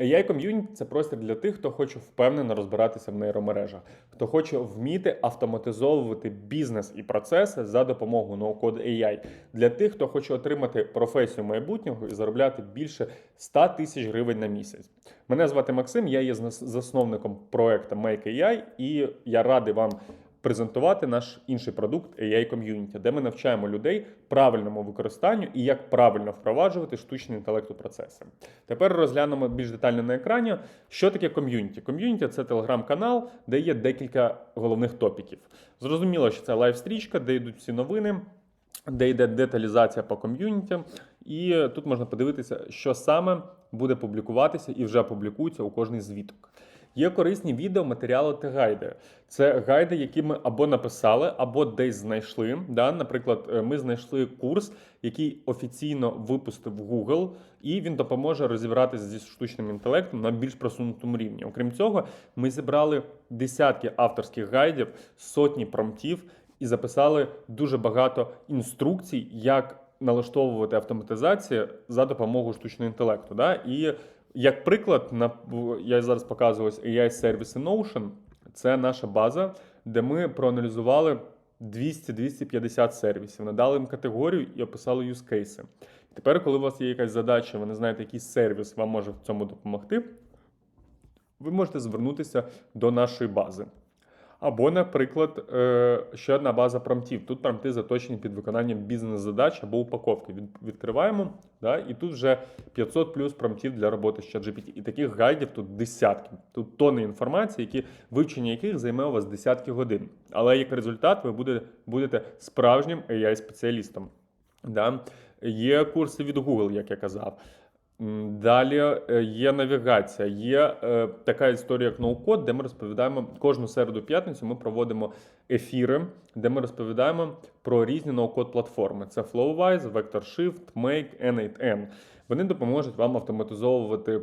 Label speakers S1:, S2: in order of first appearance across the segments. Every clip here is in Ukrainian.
S1: AI Community – це простір для тих, хто хоче впевнено розбиратися в нейромережах, хто хоче вміти автоматизовувати бізнес і процеси за допомогою ноу-код AI. Для тих, хто хоче отримати професію майбутнього і заробляти більше 100 тисяч гривень на місяць. Мене звати Максим, я є засновником проекту Make AI, і я радий вам презентувати наш інший продукт AI Community, де ми навчаємо людей правильному використанню і як правильно впроваджувати штучний інтелект у процеси. Тепер розглянемо більш детально на екрані, що таке ком'юніті. Ком'юніті це телеграм-канал, де є декілька головних топіків. Зрозуміло, що це лайв-стрічка, де йдуть всі новини, де йде деталізація по ком'юніті. І тут можна подивитися, що саме буде публікуватися і вже публікується у кожний звіток. Є корисні відео, матеріали та гайди. Це гайди, які ми або написали, або десь знайшли. Да? Наприклад, е, ми знайшли курс, який офіційно випустив Google, і він допоможе розібратися зі штучним інтелектом на більш просунутому рівні. Окрім цього, ми зібрали десятки авторських гайдів, сотні промптів і записали дуже багато інструкцій, як налаштовувати автоматизацію за допомогою штучного інтелекту. Да? І як приклад, на я зараз показую ось AI сервіси Notion. Це наша база, де ми проаналізували 200-250 сервісів, надали їм категорію і описали юзкейси. Тепер, коли у вас є якась задача, ви не знаєте, який сервіс вам може в цьому допомогти, ви можете звернутися до нашої бази. Або, наприклад, е, ще одна база промптів. Тут промпти заточені під виконанням бізнес-задач або упаковки. Відкриваємо, да, і тут вже 500 плюс промптів для роботи з ChatGPT. І таких гайдів тут десятки. Тут тонни інформації, які вивчення яких займе у вас десятки годин. Але як результат, ви будете, будете справжнім AI-спеціалістом. Да? Є курси від Google, як я казав. Далі е, є навігація, є е, така історія, як ноу-код, де ми розповідаємо кожну середу п'ятницю. Ми проводимо ефіри, де ми розповідаємо про різні ноу-код платформи. Це FlowWise, VectorShift, Make, N8N. Вони допоможуть вам автоматизовувати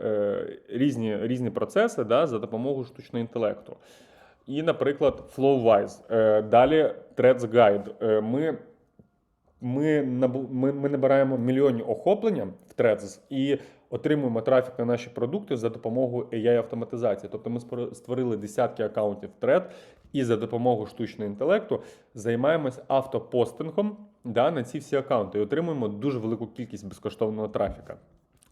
S1: е, різні, різні процеси да, за допомогою штучного інтелекту. І, наприклад, FlowWise. Е, Далі Threads Guide. Е, Ми ми, ми, ми набираємо мільйонні охоплення в Threads і отримуємо трафік на наші продукти за допомогою AI-автоматизації. Тобто ми створили десятки акаунтів Thread і за допомогою штучного інтелекту займаємось автопостингом да, на ці всі акаунти і отримуємо дуже велику кількість безкоштовного трафіка.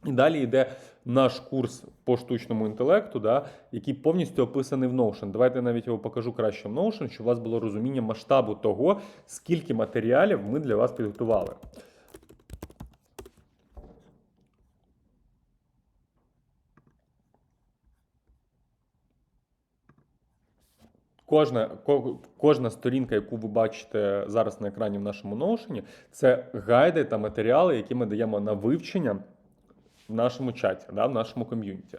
S1: І далі йде наш курс по штучному інтелекту, да, який повністю описаний в Notion. Давайте я навіть його покажу краще в Notion, щоб у вас було розуміння масштабу того, скільки матеріалів ми для вас підготували. Кожна, кожна сторінка, яку ви бачите зараз на екрані в нашому Notion, це гайди та матеріали, які ми даємо на вивчення в нашому чаті, да, в нашому ком'юніті.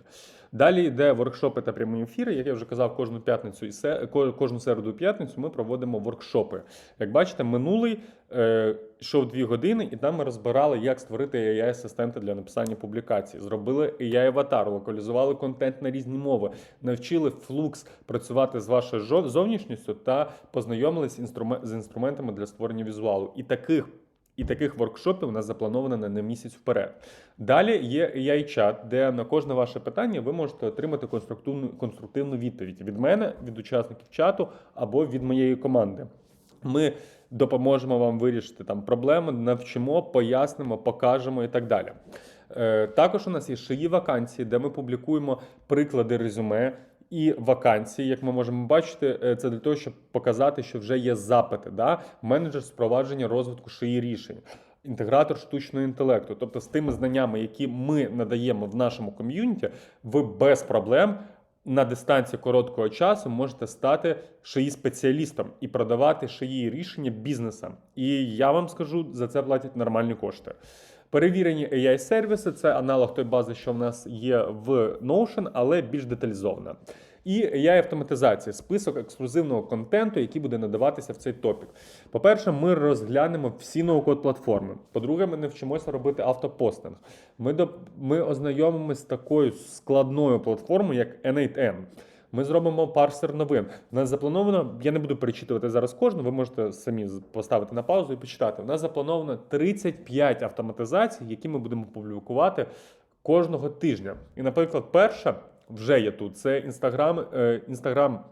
S1: Далі йде воркшопи та прямі ефіри. Як я вже казав, кожну п'ятницю і се, кожну середу і п'ятницю ми проводимо воркшопи. Як бачите, минулий е, йшов дві години, і там ми розбирали, як створити AI-асистента для написання публікацій. Зробили AI-аватар, локалізували контент на різні мови, навчили Flux працювати з вашою зовнішністю та познайомились з інструментами для створення візуалу. І таких і таких воркшопів у нас заплановано на, місяць вперед. Далі є AI-чат, де на кожне ваше питання ви можете отримати конструктивну, конструктивну відповідь від мене, від учасників чату або від моєї команди. Ми допоможемо вам вирішити там проблеми, навчимо, пояснимо, покажемо і так далі. Е, також у нас є шиї вакансії, де ми публікуємо приклади резюме. І вакансії, як ми можемо бачити, е, це для того, щоб показати, що вже є запити. Да? Менеджер з впровадження розвитку шиї рішень, інтегратор штучного інтелекту. Тобто, з тими знаннями, які ми надаємо в нашому ком'юніті, ви без проблем на дистанції короткого часу можете стати шиї спеціалістом і продавати шиї рішення бізнесам. І я вам скажу, за це платять нормальні кошти. Перевірені AI-сервіси це аналог той бази, що в нас є в Notion, але більш деталізована. І AI-автоматизація, список ексклюзивного контенту, який буде надаватися в цей топік. По-перше, ми розглянемо всі ноу-код платформи. По-друге, ми навчимося робити автопостинг. Ми, до, ми ознайомимося з такою складною платформою, як N8N. Ми зробимо парсер новин. У нас заплановано, я не буду перечитувати зараз кожну, ви можете самі поставити на паузу і почитати. У нас заплановано 35 автоматизацій, які ми будемо публікувати кожного тижня. І, наприклад, перша вже є тут. Це інстаграм, е, інстаграм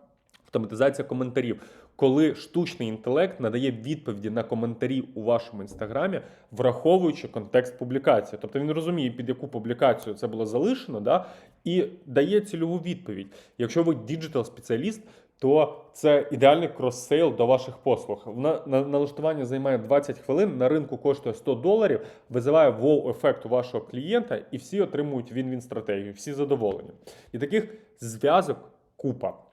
S1: автоматизація коментарів. Коли штучний інтелект надає відповіді на коментарі у вашому інстаграмі, враховуючи контекст публікації. Тобто він розуміє, під яку публікацію це було залишено, да, і дає цільову відповідь. Якщо ви діджитал-спеціаліст, то це ідеальний крос-сейл до ваших послуг. На, на, налаштування займає 20 хвилин, на ринку коштує 100 доларів, визиває вау-ефект у вашого клієнта, і всі отримують він-він стратегію, всі задоволені. І таких зв'язок купа.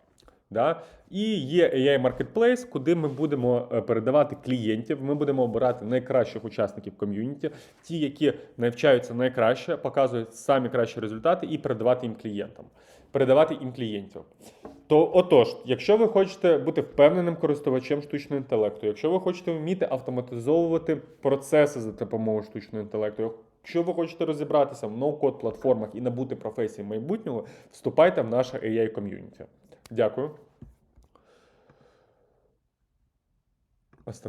S1: Да? І є AI Marketplace, куди ми будемо е, передавати клієнтів. Ми будемо обирати найкращих учасників ком'юніті, ті, які навчаються найкраще, показують самі кращі результати, і передавати їм клієнтам, передавати їм клієнтів. То отож, якщо ви хочете бути впевненим користувачем штучного інтелекту, якщо ви хочете вміти автоматизовувати процеси за допомогою штучного інтелекту, якщо ви хочете розібратися в ноу-код платформах і набути професії майбутнього, вступайте в наше AI ком'юніті. Дякую.